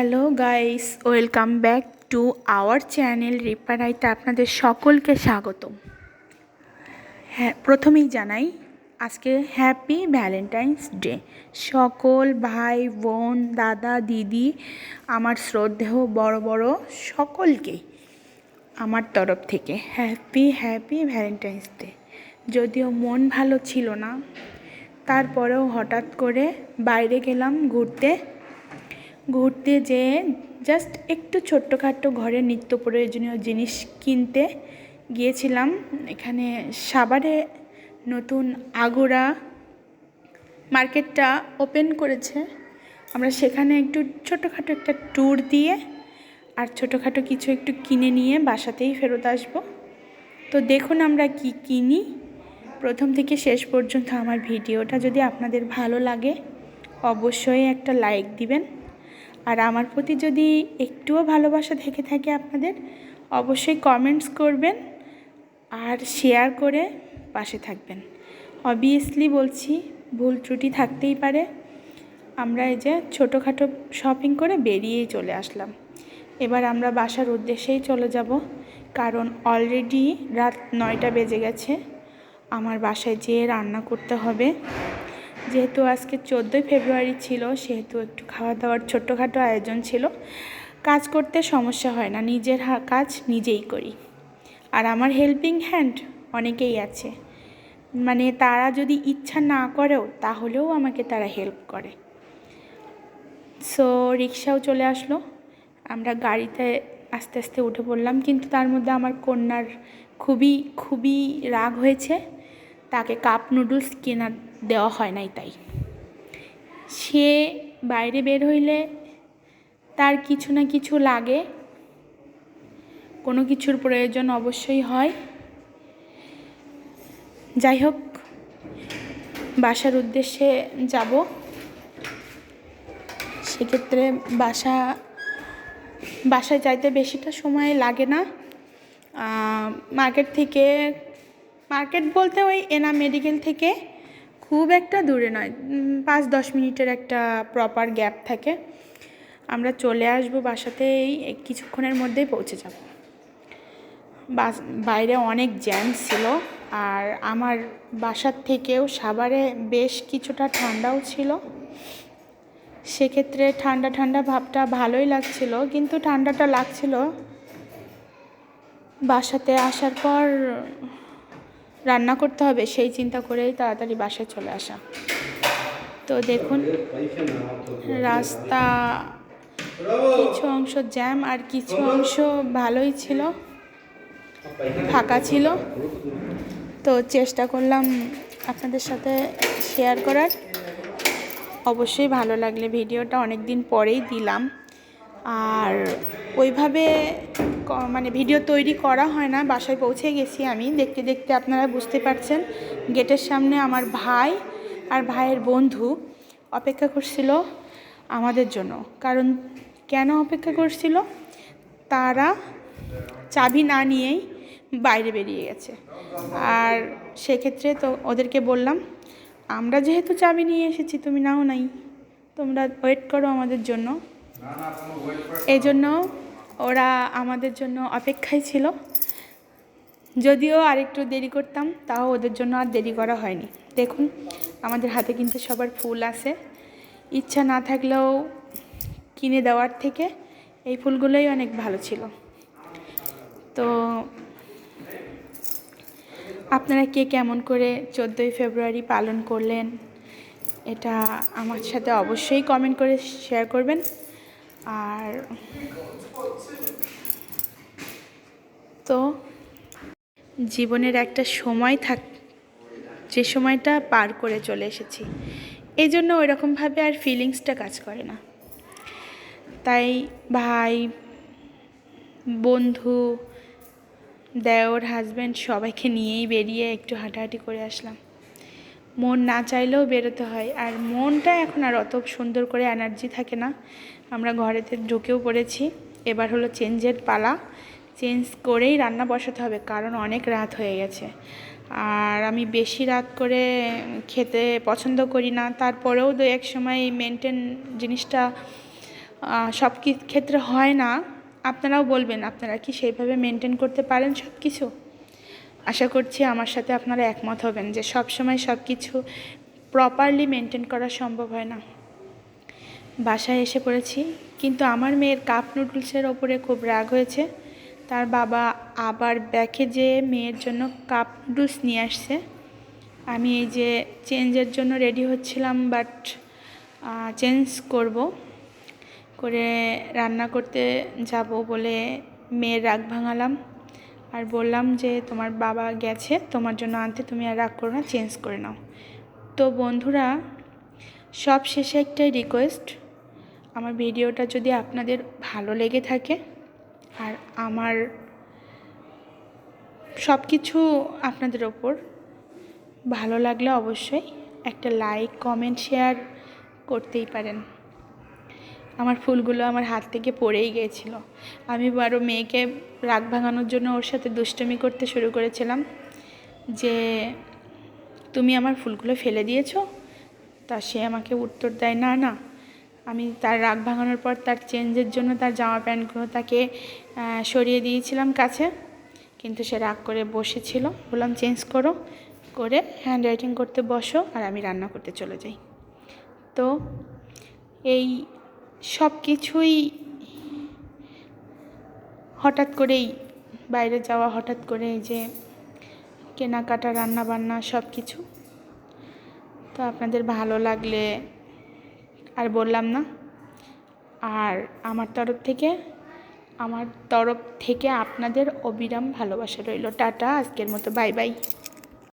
Hello guys, welcome back to our channel রিপারাইতে আপনাদের সকলকে স্বাগত হ্যাঁ প্রথমেই জানাই, আজকে হ্যাপি ভ্যালেন্টাইন্স ডে। সকল ভাই, বোন, দাদা, দিদি, আমার শ্রদ্ধেয় বড় বড় সকলকে আমার তরফ থেকে হ্যাপি হ্যাপি ভ্যালেন্টাইন্স ডে। যদিও মন ভালো ছিল না, তারপরেও হঠাৎ করে বাইরে গেলাম ঘুরতে। ঘুরতে যেয়ে জাস্ট একটু ছোট্টখাট্টো ঘরের নিত্য প্রয়োজনীয় জিনিস কিনতে গিয়েছিলাম। এখানে সাভারে নতুন আগোরা মার্কেটটা ওপেন করেছে। আমরা সেখানে একটু ছোটোখাটো একটা ট্যুর দিয়ে আর ছোটোখাটো কিছু একটু কিনে নিয়ে বাসাতেই ফেরত আসব। তো দেখুন আমরা কি কিনি। প্রথম থেকে শেষ পর্যন্ত আমার ভিডিওটা যদি আপনাদের ভালো লাগে, অবশ্যই একটা লাইক দিবেন। আর আমার প্রতি যদি একটুও ভালোবাসা থেকে থাকে আপনাদের, অবশ্যই কমেন্টস করবেন আর শেয়ার করে পাশে থাকবেন। অবভিয়াসলি বলছি, ভুল ত্রুটি থাকতেই পারে। আমরা এই যে ছোটোখাটো শপিং করে বেরিয়েই চলে আসলাম। এবার আমরা বাসার উদ্দেশ্যেই চলে যাব। কারণ অলরেডি রাত নয়টা বেজে গেছে। আমার বাসায় যেয়ে রান্না করতে হবে। যেহেতু আজকে চোদ্দোই ফেব্রুয়ারি ছিল, সেহেতু একটু খাওয়া দাওয়ার ছোট্টখাটো আয়োজন ছিল। কাজ করতে সমস্যা হয় না, নিজের কাজ নিজেই করি। আর আমার হেল্পিং হ্যান্ড অনেকেই আছে। মানে তারা যদি ইচ্ছা না করেও, তাহলেও আমাকে তারা হেল্প করে। সো রিক্সাও চলে আসলো। আমরা গাড়িতে আস্তে আস্তে উঠে পড়লাম, কিন্তু তার মধ্যে আমার কন্যার খুবই খুবই রাগ হয়েছে। তাকে কাপ নুডলস কেনা দেওয়া হয় নাই তাই। সে বাইরে বের হইলে তার কিছু না কিছু লাগে। কোনো কিছুর প্রয়োজন অবশ্যই হয়। যাই হোক, বাসার উদ্দেশ্যে যাব। সেক্ষেত্রে বাসা, বাসায় যাইতে বেশিটা সময় লাগে না। মার্কেট থেকে, মার্কেট বলতে ওই এনা মেডিকেল থেকে খুব একটা দূরে নয় পাঁচ দশ মিনিটের একটা প্রপার গ্যাপ থাকে। আমরা চলে আসব বাসাতেই কিছুক্ষণের মধ্যেই পৌঁছে যাব। বাস, বাইরে অনেক জ্যাম ছিল আর আমার বাসার থেকেও সাভারে বেশ কিছুটা ঠান্ডাও ছিল। সেক্ষেত্রে ঠান্ডা ঠান্ডা ভাবটা ভালোই লাগছিল, কিন্তু ঠান্ডাটা লাগছিল বাসাতে আসার পর রান্না করতে হবে, সেই চিন্তা করেই তাড়াতাড়ি বাসায় চলে আসা। তো দেখুন, রাস্তা, কিছু অংশ জ্যাম আর কিছু অংশ ভালোই ছিল, ফাঁকা ছিল। তো চেষ্টা করলাম আপনাদের সাথে শেয়ার করার। অবশ্যই ভালো লাগলে ভিডিওটা অনেক দিন পরেই দিলাম। আর ওইভাবে মানে ভিডিও তৈরি করা হয় না। বাসায় পৌঁছে গেছি আমি। দেখতে দেখতে আপনারা বুঝতে পারছেন, গেটের সামনে আমার ভাই আর ভাইয়ের বন্ধু অপেক্ষা করছিল আমাদের জন্য। কারণ কেন অপেক্ষা করছিল? তারা চাবি না নিয়েই বাইরে বেরিয়ে গেছে। আর সেক্ষেত্রে তো ওদেরকে বললাম, আমরা যেহেতু চাবি নিয়ে এসেছি, তুমি নাও নাই। তোমরা ওয়েট করো আমাদের জন্য। এই জন্য ওরা আমাদের জন্য অপেক্ষায় ছিল। যদিও আরেকটু দেরি করতাম, তাও ওদের জন্য আর দেরি করা হয়নি। দেখুন, আমাদের হাতে কিন্তু সবার ফুল আছে। ইচ্ছা না থাকলেও কিনে দেওয়ার থেকে এই ফুলগুলোই অনেক ভালো ছিল। তো আপনারা কে কেমন করে চোদ্দোই ফেব্রুয়ারি পালন করলেন, এটা আমার সাথে অবশ্যই কমেন্ট করে শেয়ার করবেন। আর তো জীবনের একটা সময় থাক, যে সময়টা পার করে চলে এসেছি। এই জন্য ওইরকমভাবে আর ফিলিংসটা কাজ করে না। তাই ভাই, বন্ধু, দেওর হাজব্যান্ড সবাইকে নিয়েই বেরিয়ে একটু হাঁটাহাঁটি করে আসলাম। মন না চাইলেও বেরোতে হয়। আর মনটা এখন আর অত সুন্দর করে এনার্জি থাকে না। আমরা ঘরেতে ঢুকেও পড়েছি। এবার হলো চেঞ্জের পালা। চেঞ্জ করেই রান্না বসাতে হবে, কারণ অনেক রাত হয়ে গেছে। আর আমি বেশি রাত করে খেতে পছন্দ করি না। তারপরেও দু এক সময় মেনটেন জিনিসটা সব ক্ষেত্রে হয় না। আপনারাও বলবেন, আপনারা কি সেইভাবে মেনটেন করতে পারেন সব কিছু আশা করছি আমার সাথে আপনারা একমত হবেন যে সব সময় সব কিছু প্রপারলি মেনটেন করা সম্ভব হয় না। বাসায় এসে পড়েছি, কিন্তু আমার মেয়ের কাপ নুডলসের ওপরে খুব রাগ হয়েছে। তার বাবা আবার ব্যাকে যে মেয়ের জন্য কাপ নুডলস নিয়ে আসছে। আমি এই যে চেঞ্জের জন্য রেডি হচ্ছিলাম বাট চেঞ্জ করব। করে রান্না করতে যাব বলে মেয়ের রাগ ভাঙালাম। আর বললাম যে তোমার বাবা গেছে, তোমার জন্য আনতে তুমি আর রাগ করো না চেঞ্জ করে নাও। তো বন্ধুরা, সব শেষে একটাই রিকোয়েস্ট আমার ভিডিওটা যদি আপনাদের ভালো লেগে থাকে, আর আমার সব কিছু আপনাদের ওপর ভালো লাগলে অবশ্যই একটা লাইক কমেন্ট শেয়ার করতেই পারেন। আমার ফুলগুলো আমার হাত থেকে পড়েই গিয়েছিল। আমি আরও মেয়েকে রাগ ভাঙানোর জন্য ওর সাথে দুষ্টুমি করতে শুরু করেছিলাম যে, তুমি আমার ফুলগুলো ফেলে দিয়েছ? তা সে আমাকে উত্তর দেয়, না না। আমি তার রাগ ভাঙানোর পর তার চেঞ্জের জন্য তার জামা প্যান্টগুলো তাকে সরিয়ে দিয়েছিলাম কাছে। কিন্তু সে রাগ করে বসেছিল। বললাম, চেঞ্জ করো। করে হ্যান্ড রাইটিং করতে বসো আর আমি রান্না করতে চলে যাই। তো এই সব কিছুই হঠাৎ করেই বাইরে যাওয়া, হঠাৎ করে যে কেনাকাটা রান্না বান্না সব কিছু তো আপনাদের ভালো লাগলে আর বললাম না। আর আমার তরফ থেকে, আমার তরফ থেকে আপনাদের অবিরাম ভালোবাসা রইল। টাটা, আজকের মতো, বাই বাই।